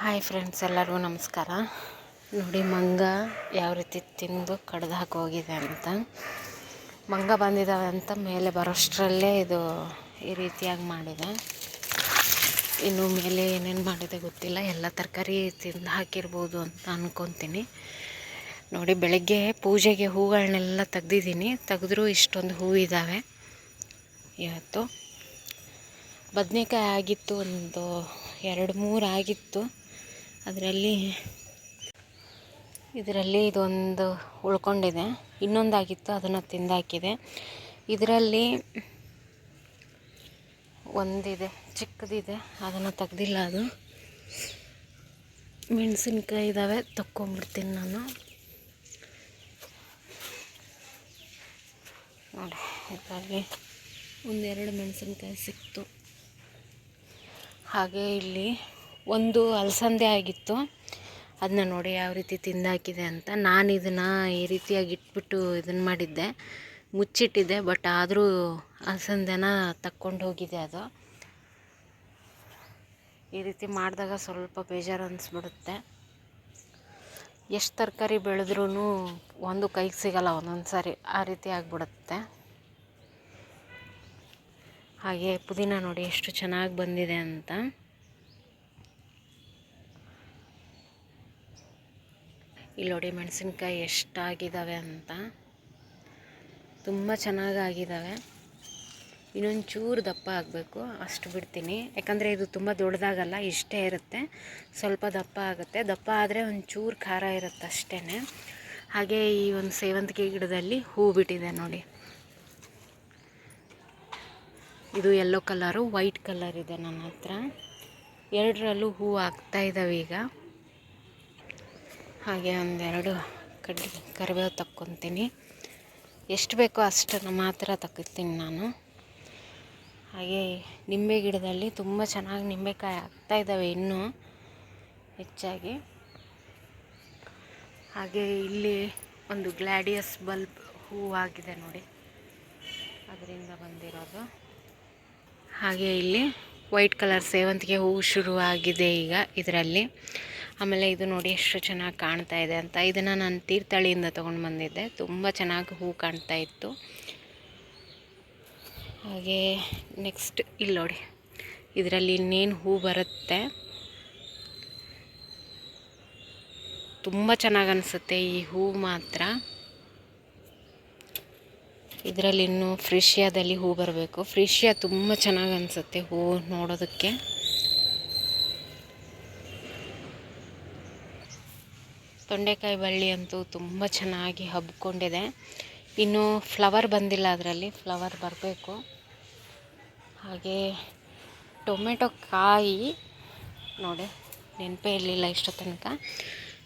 Hi friends, ಎಲ್ಲರಿಗೂ ನಮಸ್ಕಾರ. ನೋಡಿ, ಮಂಗ ಯಾವ ರೀತಿ ತಿಂದು ಕಡ್ದು ಹಾಕೋಗಿದೆ ಅಂತ. ಮಂಗ ಬಂದಿದ್ದಾವೆ ಅಂತ ಮೇಲೆ ಬರೋಷ್ಟರಲ್ಲೇ ಇದು ಈ ರೀತಿಯಾಗಿ ಮಾಡಿದೆ. ಇನ್ನು ಮೇಲೆ ಏನೇನು ಮಾಡಿದೆ ಗೊತ್ತಿಲ್ಲ. ಎಲ್ಲ ತರಕಾರಿ ತಿಂದು ಹಾಕಿರ್ಬೋದು ಅಂತ ಅಂದ್ಕೊತೀನಿ ನೋಡಿ, ಬೆಳಗ್ಗೆ ಪೂಜೆಗೆ ಹೂಗಳನ್ನೆಲ್ಲ ತೆಗ್ದಿದ್ದೀನಿ. ತೆಗೆದ್ರೂ ಇಷ್ಟೊಂದು ಹೂವಿದ್ದಾವೆ ಇವತ್ತು. ಬದನೇಕಾಯಿ ಆಗಿತ್ತು ಒಂದು ಎರಡು ಮೂರು ಆಗಿತ್ತು. ಅದರಲ್ಲಿ ಇದರಲ್ಲಿ ಇದೊಂದು ಉಳ್ಕೊಂಡಿದೆ. ಇನ್ನೊಂದಾಗಿತ್ತು, ಅದನ್ನು ತಿಂದಾಕಿದೆ. ಇದರಲ್ಲಿ ಒಂದಿದೆ, ಚಿಕ್ಕದಿದೆ, ಅದನ್ನು ತೆಗ್ದಿಲ್ಲ ಅದು. ಮೆಣಸಿನ್ಕಾಯಿ ಇದ್ದಾವೆ ತಕ್ಕೊಂಬಿಡ್ತೀನಿ ನಾನು. ನೋಡಿ, ಇದರಲ್ಲಿ ಒಂದೆರಡು ಮೆಣಸಿನ್ಕಾಯಿ ಸಿಕ್ತು. ಹಾಗೆ ಇಲ್ಲಿ ಒಂದು ಅಲಸಂದೆ ಆಗಿತ್ತು. ಅದನ್ನ ನೋಡಿ ಯಾವ ರೀತಿ ತಿಂದಾಕಿದೆ ಅಂತ. ನಾನು ಇದನ್ನು ಈ ರೀತಿಯಾಗಿ ಇಟ್ಬಿಟ್ಟು ಇದನ್ನು ಮಾಡಿದ್ದೆ. ಮುಚ್ಚಿಟ್ಟಿದ್ದೆ, ಬಟ್ ಆದರೂ ಅಲಸಂದೆನ ತಕ್ಕೊಂಡು ಹೋಗಿದೆ ಅದು. ಈ ರೀತಿ ಮಾಡಿದಾಗ ಸ್ವಲ್ಪ ಬೇಜಾರು ಅನಿಸ್ಬಿಡುತ್ತೆ. ಎಷ್ಟು ತರಕಾರಿ ಬೆಳೆದ್ರೂ ಒಂದು ಕೈಗೆ ಸಿಗಲ್ಲ ಒಂದೊಂದು ಸಾರಿ ಆ ರೀತಿ ಆಗಿಬಿಡುತ್ತೆ. ಹಾಗೆ ಪುದೀನ ನೋಡಿ ಎಷ್ಟು ಚೆನ್ನಾಗಿ ಬಂದಿದೆ ಅಂತ. ಇಲ್ಲಿ ನೋಡಿ ಮೆಣಸಿನ್ಕಾಯಿ ಎಷ್ಟಾಗಿದ್ದಾವೆ ಅಂತ. ತುಂಬ ಚೆನ್ನಾಗಾಗಿದ್ದಾವೆ ಇನ್ನೊಂದು ಚೂರು ದಪ್ಪ ಆಗಬೇಕು, ಅಷ್ಟು ಬಿಡ್ತೀನಿ. ಯಾಕಂದರೆ ಇದು ತುಂಬ ದೊಡ್ಡದಾಗಲ್ಲ, ಇಷ್ಟೇ ಇರುತ್ತೆ. ಸ್ವಲ್ಪ ದಪ್ಪ ಆಗುತ್ತೆ. ದಪ್ಪ ಆದರೆ ಒಂದು ಚೂರು ಖಾರ ಇರುತ್ತೆ ಅಷ್ಟೇ ಹಾಗೆ ಈ ಒಂದು ಸೇವಂತಿಗೆ ಗಿಡದಲ್ಲಿ ಹೂ ಬಿಟ್ಟಿದೆ ನೋಡಿ. ಇದು ಯೆಲ್ಲೋ ಕಲರು ವೈಟ್ ಕಲರ್ ಇದೆ ನನ್ನ ಹತ್ರ. ಎರಡರಲ್ಲೂ ಹೂ ಆಗ್ತಾ ಇದ್ದಾವೆ ಈಗ. ಹಾಗೆ ಒಂದೆರಡು ಕಡ್ಡಿ ಕರಿಬೇವು ತಕ್ಕೊತೀನಿ. ಎಷ್ಟು ಬೇಕೋ ಅಷ್ಟನ್ನು ಮಾತ್ರ ತಕ್ಕಿರ್ತೀನಿ ನಾನು. ಹಾಗೆ ನಿಂಬೆ ಗಿಡದಲ್ಲಿ ತುಂಬ ಚೆನ್ನಾಗಿ ನಿಂಬೆಕಾಯಿ ಆಗ್ತಾ ಇದ್ದಾವೆ ಇನ್ನೂ ಹೆಚ್ಚಾಗಿ. ಹಾಗೆ ಇಲ್ಲಿ ಒಂದು ಗ್ಲಾಡಿಯಸ್ ಬಲ್ಬ್ ಹೂವಾಗಿದೆ ನೋಡಿ. ಅದರಿಂದ ಬಂದಿರೋದು. ಹಾಗೆ ಇಲ್ಲಿ ವೈಟ್ ಕಲರ್ ಸೇವಂತಿಗೆ ಹೂವು ಶುರುವಾಗಿದೆ ಈಗ ಇದರಲ್ಲಿ. ಆಮೇಲೆ ಇದು ನೋಡಿ ಎಷ್ಟು ಚೆನ್ನಾಗಿ ಕಾಣ್ತಾ ಇದೆ ಅಂತ. ಇದನ್ನು ನಾನು ತೀರ್ಥಹಳ್ಳಿಯಿಂದ ತೊಗೊಂಡು ಬಂದಿದ್ದೆ. ತುಂಬ ಚೆನ್ನಾಗಿ ಹೂ ಕಾಣ್ತಾ ಇತ್ತು. ಹಾಗೆ ನೆಕ್ಸ್ಟ್ ಇಲ್ಲಿ ನೋಡಿ. ಇದರಲ್ಲಿ ಇನ್ನೇನು ಹೂ ಬರುತ್ತೆ? ತುಂಬ ಚೆನ್ನಾಗಿ ಅನಿಸುತ್ತೆ ಈ ಹೂ ಮಾತ್ರ. ಇದರಲ್ಲಿ ಇನ್ನೂ ಫ್ರಿಷಿಯಾದಲ್ಲಿ ಹೂ ಬರಬೇಕು. ಫ್ರಿಷಿಯಾ ತುಂಬ ಚೆನ್ನಾಗಿ ಅನಿಸುತ್ತೆ ಹೂ ನೋಡೋದಕ್ಕೆ. ತೊಂಡೆಕಾಯಿ ಬಳ್ಳಿ ಅಂತೂ ತುಂಬ ಚೆನ್ನಾಗಿ ಹಬ್ಕೊಂಡಿದೆ. ಇನ್ನು ಫ್ಲವರ್ ಬಂದಿಲ್ಲ ಅದರಲ್ಲಿ, ಫ್ಲವರ್ ಬರಬೇಕು. ಹಾಗೆ ಟೊಮೆಟೊ ಕಾಯಿ, ನೋಡಿ, ನೆನಪೇ ಇರಲಿಲ್ಲ ಇಷ್ಟು ತನಕ.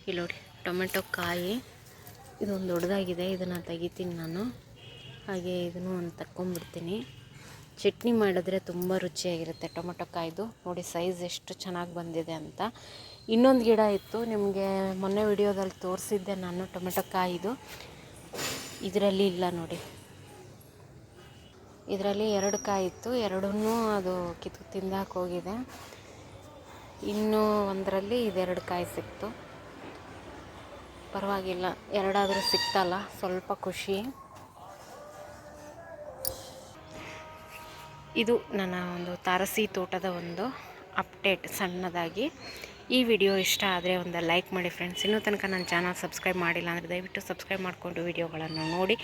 ಇಲ್ಲಿ ನೋಡಿ, ಟೊಮೆಟೊ ಕಾಯಿ, ಇದೊಂದು ದೊಡ್ಡದಾಗಿದೆ, ಇದನ್ನು ತೆಗಿತೀನಿ ನಾನು. ಹಾಗೆ ಇದನ್ನು ಒಂದು ತಕ್ಕೊಂಬಿಡ್ತೀನಿ. ಚಟ್ನಿ ಮಾಡಿದ್ರೆ ತುಂಬ ರುಚಿಯಾಗಿರುತ್ತೆ ಟೊಮೆಟೊ ಕಾಯ್ದು. ನೋಡಿ, ಸೈಜ್ ಎಷ್ಟು ಚೆನ್ನಾಗಿ ಬಂದಿದೆ ಅಂತ. ಇನ್ನೊಂದು ಗಿಡ ಇತ್ತು, ನಿಮಗೆ ಮೊನ್ನೆ ವಿಡಿಯೋದಲ್ಲಿ ತೋರಿಸಿದ್ದೆ ನಾನು, ಟೊಮೆಟೊ ಕಾಯಿದು ಇದರಲ್ಲಿ ಇಲ್ಲ ನೋಡಿ. ಇದರಲ್ಲಿ ಎರಡು ಕಾಯಿ ಇತ್ತು ಎರಡೂ ಅದು ಕಿತ್ತು ತಿಂದಾಕ ಹೋಗಿದೆ. ಇನ್ನೂ ಒಂದರಲ್ಲಿ ಇದೆರಡು ಕಾಯಿ ಸಿಕ್ತು. ಪರವಾಗಿಲ್ಲ, ಎರಡಾದರೂ ಸಿಕ್ತಲ್ಲ, ಸ್ವಲ್ಪ ಖುಷಿ. ಇದು ನನ್ನ ಒಂದು ತಾರಸಿ ತೋಟದ ಒಂದು ಅಪ್ಡೇಟ್ ಸಣ್ಣದಾಗಿ. ಈ ವಿಡಿಯೋ ಇಷ್ಟ ಆದರೆ ಒಂದು ಲೈಕ್ ಮಾಡಿ ಫ್ರೆಂಡ್ಸ್ ಇನ್ನೂ ತನಕ ನನ್ನ ಚಾನಲ್ ಸಬ್ಸ್ಕ್ರೈಬ್ ಮಾಡಿಲ್ಲ ಅಂದರೆ ದಯವಿಟ್ಟು ಸಬ್ಸ್ಕ್ರೈಬ್ ಮಾಡಿಕೊಂಡು ವಿಡಿಯೋಗಳನ್ನು ನೋಡಿ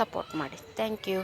ಸಪೋರ್ಟ್ ಮಾಡಿ. Thank you